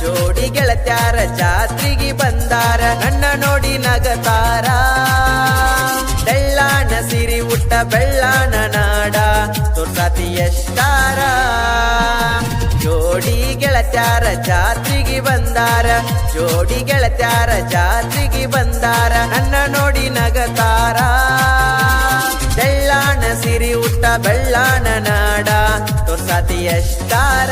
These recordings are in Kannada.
ಜೋಡಿ ಗೆಳತ್ಯಾರ ಜಾತ್ರೆಗೆ ಬಂದಾರ. ನನ್ನ ನೋಡಿ ನಗತಾರ. ಬೆಳ್ಳಾನ ಸಿರಿ ಉಟ್ಟ ಬೆಳ್ಳಾನ ನಾಡ. ತೋರ್ಸಾತಿ ಎಷ್ಟಾರ. ಜೋಡಿ ಗೆಳತ್ಯಾರ ಜಾತ್ರೆಗೆ ಬಂದಾರ. ಜೋಡಿ ಗೆಳತ್ಯಾರ ಜಾತ್ರೆಗೆ ಬಂದಾರ. ನನ್ನ ನೋಡಿ ನಗತಾರ. ಬೆಳ್ಳಾನ ಸಿರಿ ಉಟ್ಟ ಬೆಳ್ಳಾನ ನಾಡ. ತೋರ್ಸಾತಿ ಎಷ್ಟಾರ?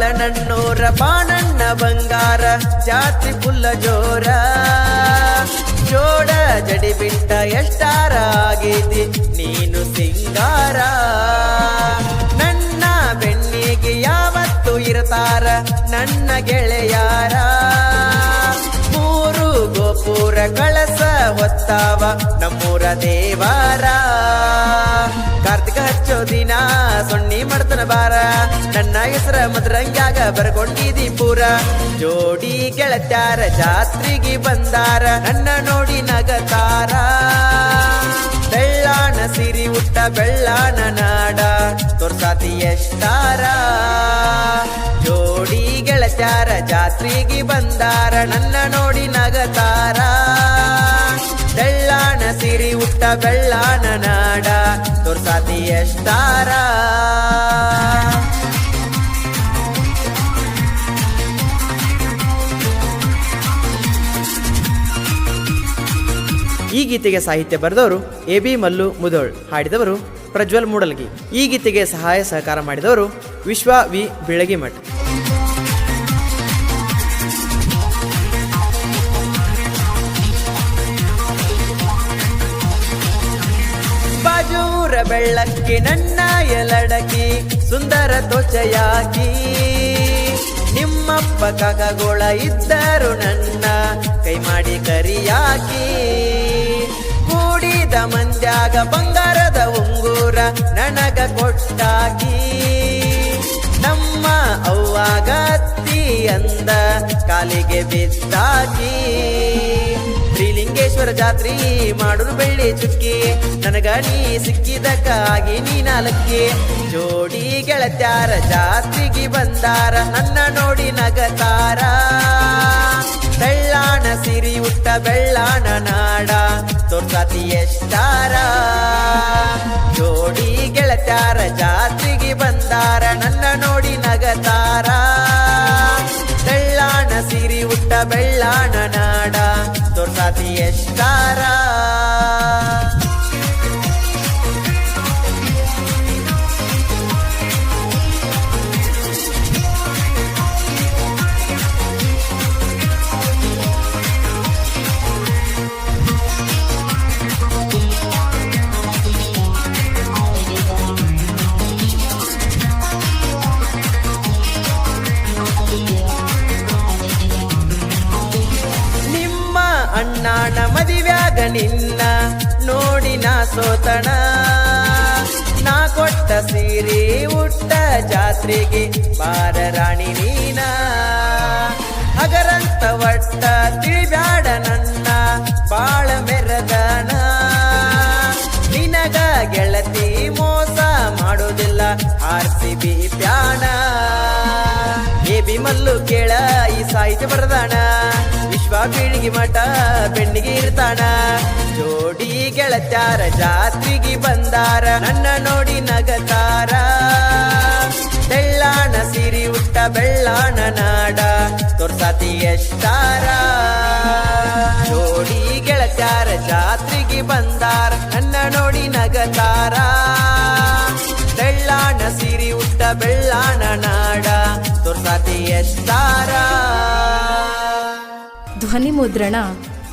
ನನ್ನೂರ ಬಾಣಣ್ಣ ಬಂಗಾರ, ಜಾತಿ ಪುಲ್ಲ ಜೋರ. ಜೋಡ ಜಡಿ ಬಿಟ್ಟ ಎಷ್ಟಾರ ಆಗೈತಿ, ನೀನು ಸಿಂಗಾರ. ನನ್ನ ಬೆನ್ನಿಗೆ ಯಾವತ್ತು ಇರ್ತಾರ, ನನ್ನ ಗೆಳೆಯಾರ. ಮೂರು ಗೋಪುರ ಕಳಸ ಹೊತ್ತಾವ ನಮ್ಮೂರ ದೇವಾರ. ಕಾರ್ತಿಕ ಹಚ್ಚೋ ದಿನ ಸೊನ್ನಿ ಮಾಡ್ತನ ಬಾರ ನನ್ನ ಹೆಸರ ಮದ್ರಂಗ್ಯಾಗ ಬರ್ಕೊಂಡಿದಿ ಪೂರ. ಜೋಡಿ ಗೆಳತ್ಯಾರ, ಜಾತ್ರೆಗೆ ಬಂದಾರ. ನನ್ನ ನೋಡಿ ನಗತಾರ. ಬೆಳ್ಳಾನ ಸಿರಿ ಉಟ್ಟ ಬೆಳ್ಳಾನ ನಾಡ. ತೋರ್ಸಾತಿ ಎಷ್ಟಾರ. ಜೋಡಿ ಗೆಳತ್ಯಾರ, ಜಾತ್ರೆಗೆ ಬಂದಾರ. ನನ್ನ ನೋಡಿ ನಗತಾರ. ಬೆಳ್ಳಾನ ಸಿರಿ ಉಟ್ಟ ಬೆಳ್ಳಾನ ನಾಡ. ಎಷ್ಟಾರ ಈ ಗೀತೆಗೆ ಸಾಹಿತ್ಯ ಬರೆದವರು ಎ ಬಿ ಮಲ್ಲು ಮುದೋಳ್. ಹಾಡಿದವರು ಪ್ರಜ್ವಲ್ ಮೂಡಲ್ಗಿ. ಈ ಗೀತೆಗೆ ಸಹಾಯ ಸಹಕಾರ ಮಾಡಿದವರು ವಿಶ್ವ ವಿ ಬಿಳಗಿಮಠ್. ಬೆಳ್ಳಕ್ಕಿ ನನ್ನ ಎಲಡಕಿ, ಸುಂದರ ತ್ವಚೆಯಾಗಿ ನಿಮ್ಮಪ್ಪ ಕಗಗೋಳ ಇದ್ದರು ನನ್ನ ಕೈ ಮಾಡಿ ಕರಿಯಾಕಿ. ಕೂಡಿದ ಮಂದ್ಯಾಗ ಬಂಗಾರದ ಉಂಗೂರ ನನಗ ಕೊಟ್ಟಾಗಿ ನಮ್ಮ ಅವ್ವಾಗ ಅಂದ ಕಾಲಿಗೆ ಬಿದ್ದಾಕಿ. ಶ್ರೀಲಿಂಗೇಶ್ವರ ಜಾತ್ರಿ ಮಾಡುದು ಬೆಳ್ಳಿ ಚುಕ್ಕಿ. ನನಗ ನೀ ಸಿಕ್ಕಿದಕ್ಕಾಗಿ ನೀ ನಾಲ್ಕಿ. ಜೋಡಿ ಗೆಳತ್ಯಾರ ಜಾತ್ರೆಗೆ ಬಂದಾರ, ನನ್ನ ನೋಡಿ ನಗತಾರ. ಬೆಳ್ಳಾಣ ಸಿರಿ ಉಟ್ಟ ಬೆಳ್ಳಾನ ನಾಡ ತೋರ್ಸಾತಿ ಎಷ್ಟಾರ. ಜೋಡಿ ಗೆಳತ್ಯಾರ ಜಾತ್ರೆಗೆ ಬಂದಾರ ತೋರ್ಸಾತಿ ನಿನ್ನ ನೋಡಿ ನಾ ಸೋತಣ. ನಾ ಕೊಟ್ಟ ಸೀರೆ ಉಟ್ಟ ಜಾತ್ರೆಗೆ ಬಾರ ರಾಣಿ ನೀನ. ಹಗರಂತ ಒಟ್ಟ ತಿಳಿಬ್ಯಾಡ ಎ ಬಿ ಮಲ್ಲು ಕೇಳ, ಈ ಸಾಹಿತ್ಯ ಬರದಾಣ. ವಿಶ್ವ ಬೀಳಿಗೆ ಮಠ, ಬೆಣ್ಣಿಗೆ ಇರ್ತಾಣ. ಜೋಡಿ ಗೆಳತ್ಯಾರ, ಜಾತ್ರೆಗೆ ಬಂದಾರ. ನನ್ನ ನೋಡಿ ನಗತಾರ. ಬೆಳ್ಳಾಣ ಸಿರಿ ಉಟ್ಟ ಬೆಳ್ಳಾನ ನಾಡ. ತೋರ್ಸಾತಿ ಎಷ್ಟಾರ. ಜೋಡಿ ಗೆಳತ್ಯಾರ, ಜಾತ್ರೆಗೆ ಬಂದಾರ. ನನ್ನ ನೋಡಿ ನಗತಾರ. ಧ್ವನಿ ಮುದ್ರಣ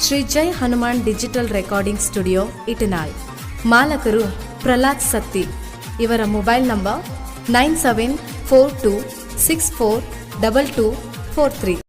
Shri Jai Hanuman digital recording studio, Itnal. ಮಾಲಕರು Prahlad Satti. ಇವರ mobile number nine seven four two six four double two four three.